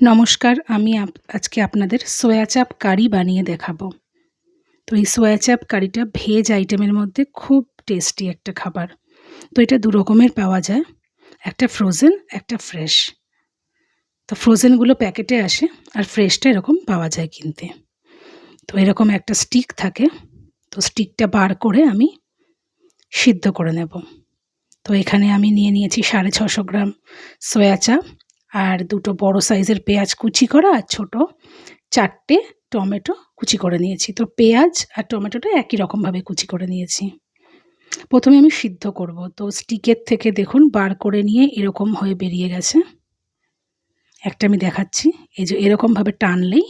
নমস্কার, আমি আজকে আপনাদের সোয়া চাপ কারি বানিয়ে দেখাবো। তো এই সোয়া চাপ কারিটা ভেজ আইটেমের মধ্যে খুব টেস্টি একটা খাবার। তো এটা দু রকমের পাওয়া যায়, একটা ফ্রোজেন একটা ফ্রেশ তো ফ্রোজেনগুলো প্যাকেটে আসে আর ফ্রেশটা এরকম পাওয়া যায় কিনতে। তো এরকম একটা স্টিক থাকে, তো স্টিকটা বার করে আমি সিদ্ধ করে নেব। তো এখানে আমি নিয়ে নিয়েছি সাড়ে ছশো গ্রাম সোয়া চাপ আর দুটো বড় সাইজের পেঁয়াজ কুচি করা আর ছোটো চারটে টমেটো কুচি করে নিয়েছি। তো পেঁয়াজ আর টমেটোটা একই রকমভাবে কুচি করে নিয়েছি। প্রথমে আমি সিদ্ধ করব। তো স্টিকের থেকে দেখুন বার করে নিয়ে এরকম হয়ে বেরিয়ে গেছে। একটা আমি দেখাচ্ছি। এই যে এরকমভাবে টানলেই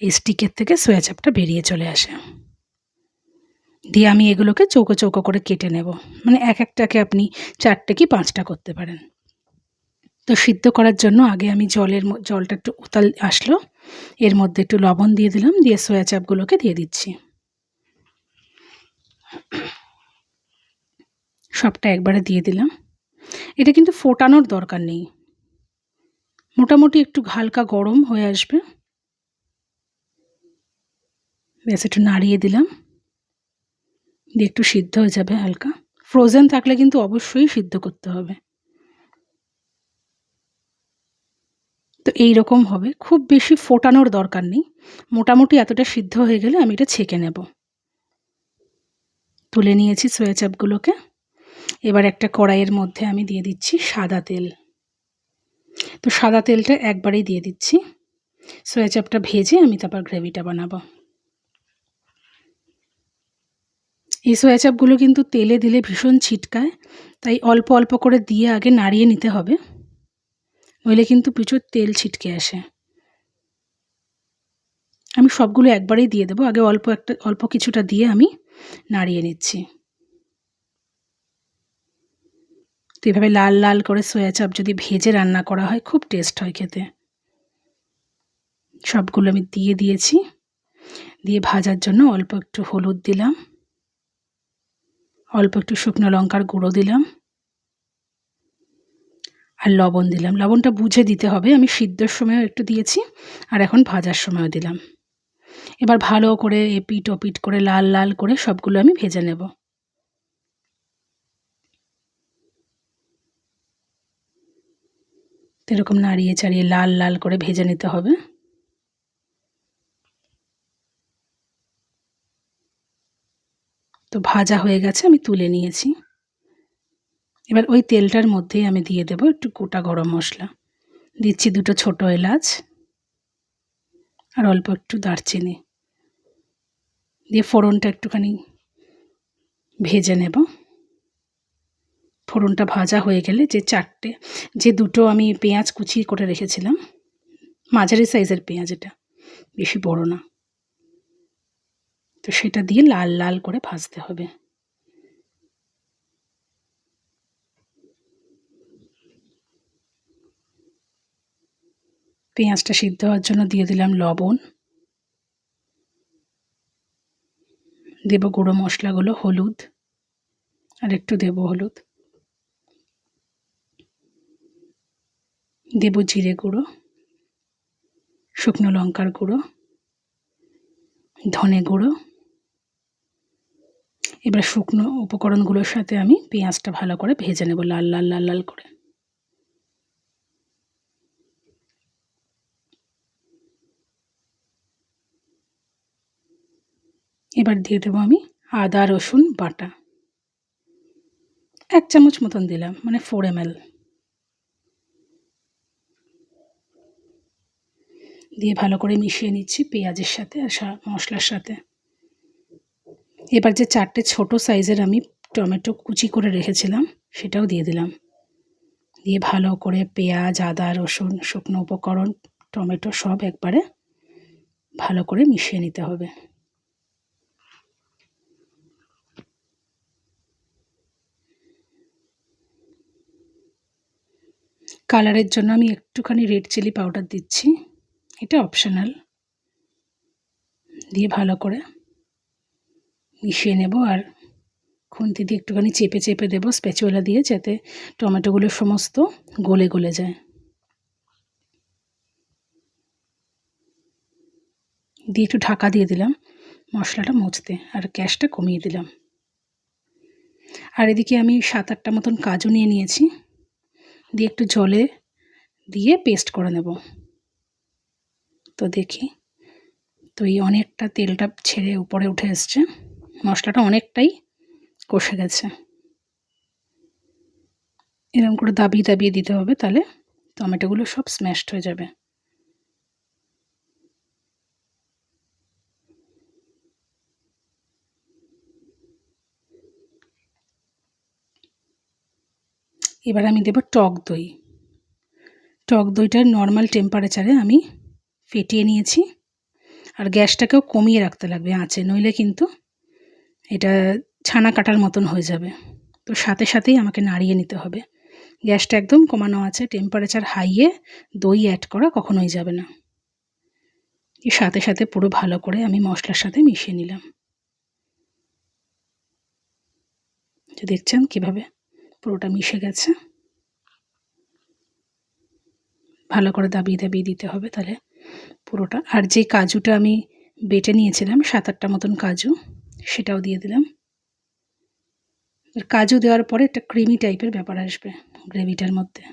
এই স্টিকের থেকে সোয়া চাপটা বেরিয়ে চলে আসে। দিয়ে আমি এগুলোকে চৌকো চৌকো করে কেটে নেব। মানে এক একটাকে আপনি চারটে কি পাঁচটা করতে পারেন। তো সিদ্ধ করার জন্য আগে আমি জলের জলটা একটু উতাল আসলো। এর মধ্যে একটু লবণ দিয়ে দিলাম, দিয়ে সোয়া চাপগুলোকে দিয়ে দিচ্ছি। সবটা একবারে দিয়ে দিলাম। এটা কিন্তু ফোটানোর দরকার নেই। মোটামুটি একটু হালকা গরম হয়ে আসবে। ব্যাস, একটু নাড়িয়ে দিলাম। দিয়ে একটু সিদ্ধ হয়ে যাবে হালকা। ফ্রোজেন থাকলে কিন্তু অবশ্যই সিদ্ধ করতে হবে। তো এই রকম হবে। খুব বেশি ফোটানোর দরকার নেই। মোটামুটি এতটা সিদ্ধ হয়ে গেলে আমি এটা ছেঁকে নেব। তুলে নিয়েছি সোয়া চাপগুলোকে এবার একটা কড়াইয়ের মধ্যে আমি দিয়ে দিচ্ছি সাদা তেল। তো সাদা তেলটা একবারেই দিয়ে দিচ্ছি। সোয়া চাপটা ভেজে আমি তারপর গ্রেভিটা বানাবো। এই সোয়া চাপগুলো কিন্তু তেলে দিলে ভীষণ ছিটকায়, তাই অল্প অল্প করে দিয়ে আগে নাড়িয়ে নিতে হবে। নইলে কিন্তু প্রচুর তেল ছিটকে আসে। আমি সবগুলো একবারেই দিয়ে দেবো। আগে অল্প একটা, অল্প কিছুটা দিয়ে আমি নাড়িয়ে নিচ্ছি। তো এভাবে লাল লাল করে সোয়া চাপ যদি ভেজে রান্না করা হয়, খুব টেস্ট হয় খেতে। সবগুলো আমি দিয়ে দিয়েছি। দিয়ে ভাজার জন্য অল্প একটু হলুদ দিলাম। অল্প একটু শুকনো লঙ্কার গুঁড়ো দিলাম। আর লবণ দিলাম। লবণটা বুঝে দিতে হবে। আমি সিদ্ধর সময়ও একটু দিয়েছি আর এখন ভাজার সময়ও দিলাম। এবার ভালো করে এপিট ওপিট করে লাল লাল করে সবগুলো আমি ভেজে নেব। এরকম নাড়িয়ে চাড়িয়ে লাল লাল করে ভেজে নিতে হবে। তো ভাজা হয়ে গেছে, আমি তুলে নিয়েছি। এবার ওই তেলটার মধ্যেই আমি দিয়ে দেবো একটু গোটা গরম মশলা। দিচ্ছি দুটো ছোট এলাচ আর অল্প একটু দারচিনি। দিয়ে ফোড়নটা একটুখানি ভেজে নেব। ফোড়নটা ভাজা হয়ে গেলে যে চারটে, যে দুটো আমি পেঁয়াজ কুচি করে রেখেছিলাম, মাঝারি সাইজের পেঁয়াজ এটা, বেশি বড় না। তো সেটা দিয়ে লাল লাল করে ভাজতে হবে। পেঁয়াজটা সিদ্ধ হওয়ার জন্য দিয়ে দিলাম লবণ। দেব গুঁড়ো মশলাগুলো, হলুদ, আর একটু দেব হলুদ। দেব জিরে গুঁড়ো, শুকনো লঙ্কার গুঁড়ো, ধনে গুঁড়ো। এবার শুকনো উপকরণগুলোর সাথে আমি পেঁয়াজটা ভালো করে ভেজে নেব লাল লাল লাল লাল করে। এবার দিয়ে দেবো আমি আদা, রসুন, বাটা। এক চামচ মতন দিলাম মানে ফোর এম এল দিয়ে ভালো করে মিশিয়ে নিচ্ছি পেঁয়াজের সাথে আর মশলার সাথে। এবার যে চারটে ছোট সাইজের আমি টমেটো কুচি করে রেখেছিলাম, সেটাও দিয়ে দিলাম। দিয়ে ভালো করে পেঁয়াজ, আদা, রসুন, শুকনো উপকরণ, টমেটো সব একবারে ভালো করে মিশিয়ে নিতে হবে। কালারের জন্য আমি একটুখানি রেড চিলি পাউডার দিচ্ছি। এটা অপশনাল। দিয়ে ভালো করে মিশিয়ে নেব আর খুন্তি দিয়ে একটুখানি চেপে চেপে দেবো স্প্যাচুয়েলা দিয়ে যাতে টমেটোগুলো সমস্ত গলে গলে যায়। দিয়ে একটু ঢাকা দিয়ে দিলাম মশলাটা মুছতে আর গ্যাসটা কমিয়ে দিলাম। আর এদিকে আমি সাত আটটা মতন কাজু নিয়ে নিয়েছি। দিয়ে একটু জলে দিয়ে পেস্ট করে নেব। তো দেখি, তো এই অনেকটা তেলটা ছেড়ে উপরে উঠে এসছে। মশলাটা অনেকটাই কষে গেছে। এরকম করে দাবিয়ে দাবিয়ে দিতে হবে, তাহলে টমেটোগুলো সব স্ম্যাশড হয়ে যাবে। এবার আমি দেব টক দই। টক দইটার নর্মাল টেম্পারেচারে আমি ফেটিয়ে নিয়েছি। আর গ্যাসটাকেও কমিয়ে রাখতে লাগবে আঁচে, নইলে কিন্তু এটা ছানা কাটার মতন হয়ে যাবে। তো সাথে সাথেই আমাকে নাড়িয়ে নিতে হবে। গ্যাসটা একদম কমানো আছে টেম্পারেচার হাইয়ে দই অ্যাড করা কখনোই যাবে না। সাথে সাথে পুরো ভালো করে আমি মশলার সাথে মিশিয়ে নিলাম। দেখছেন কীভাবে? পুরোটা মিশে গেছে। ভালো করে দাবিয়ে দাবিয়ে দিতে হবে তাহলে পুরোটা। আর যে কাজুটা আমি বেটে নিয়েছিলাম সাত আটটা মতন কাজু, সেটাও দিয়ে দিলাম। কাজু দেওয়ার পরে একটা ক্রিমি টাইপের ব্যাপার আসবে গ্রেভিটার মধ্যে।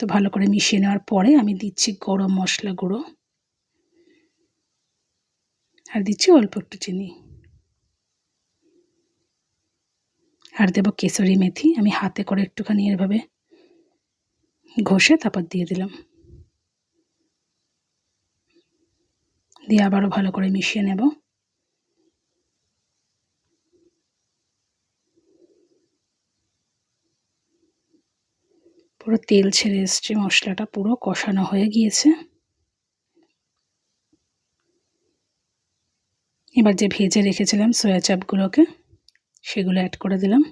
তো ভালো করে মিশিয়ে নেওয়ার পরে আমি দিচ্ছি গরম মশলা গুঁড়ো। আর দিচ্ছি অল্প একটু চিনি। আর দেবো কেশরি মেথি, আমি হাতে করে একটুখানি এভাবে ঘষে তারপর দিয়ে দিলাম। দিয়ে আবারও ভালো করে মিশিয়ে নেব। পুরো তেল ছেড়ে এসছে, মশলাটা পুরো কষানো হয়ে গিয়েছে। এবার যে ভেজে রেখেছিলাম সয়া চাপগুলোকে সেগুলো অ্যাড করে দিলাম।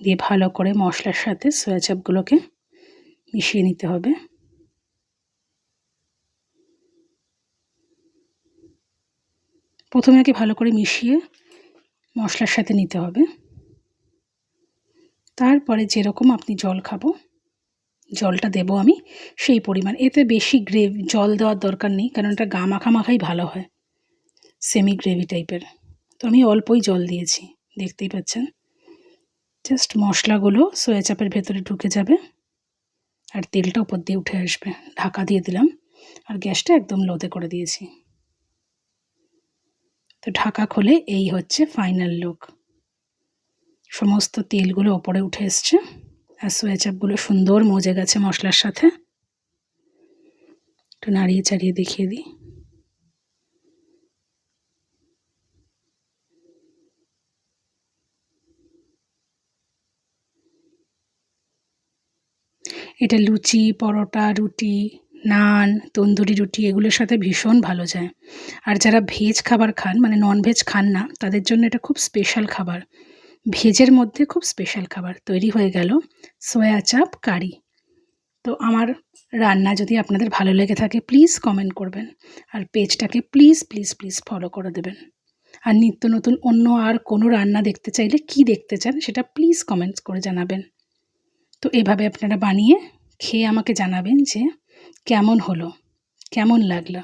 দিয়ে ভালো করে মশলার সাথে সয়া চাপগুলোকে মিশিয়ে নিতে হবে। প্রথমে আগে ভালো করে মিশিয়ে মশলার সাথে নিতে হবে। তারপরে যেরকম আপনি জল খাব জলটা দেব আমি সেই পরিমাণ। এতে বেশি গ্রেভি, জল দেওয়ার দরকার নেই, কারণ এটা গা মাখা মাখাই ভালো হয় সেমি গ্রেভি টাইপের তো আমি অল্পই জল দিয়েছি, দেখতেই পাচ্ছেন। জাস্ট মশলাগুলো সোয়া চাপের ভেতরে ঢুকে যাবে, আর তেলটা উপর দিয়ে উঠে আসবে। ঢাকা দিয়ে দিলাম, আর গ্যাসটা একদম লোতে করে দিয়েছি। তো ঢাকা খুলে এই হচ্ছে ফাইনাল লুক সমস্ত তেলগুলো ওপরে উঠে এসছে। আর সোয়া চাপগুলো সুন্দর মজে গেছে মশলার সাথে। একটু নাড়িয়ে চাড়িয়ে দেখিয়ে দিই। এটা লুচি, পরোটা, রুটি, নান, তন্দুরি রুটি, এগুলোর সাথে ভীষণ ভালো যায়। আর যারা ভেজ খাবার খান মানে নন ভেজ খান না, তাদের জন্য এটা খুব স্পেশাল খাবার। ভেজের মধ্যে খুব স্পেশাল খাবার তৈরি হয়ে গেল সোয়া চাপ কারি তো আমার রান্না যদি আপনাদের ভালো লেগে থাকে প্লিজ কমেন্ট করবেন। আর পেজটাকে প্লিজ প্লিজ প্লিজ ফলো করে দেবেন। আর নিত্য নতুন অন্য আর কোনো রান্না দেখতে চাইলে কি দেখতে চান, সেটা প্লিজ কমেন্টস করে জানাবেন। তো এভাবে আপনারা বানিয়ে খেয়ে আমাকে জানাবেন যে কেমন হলো, কেমন লাগল।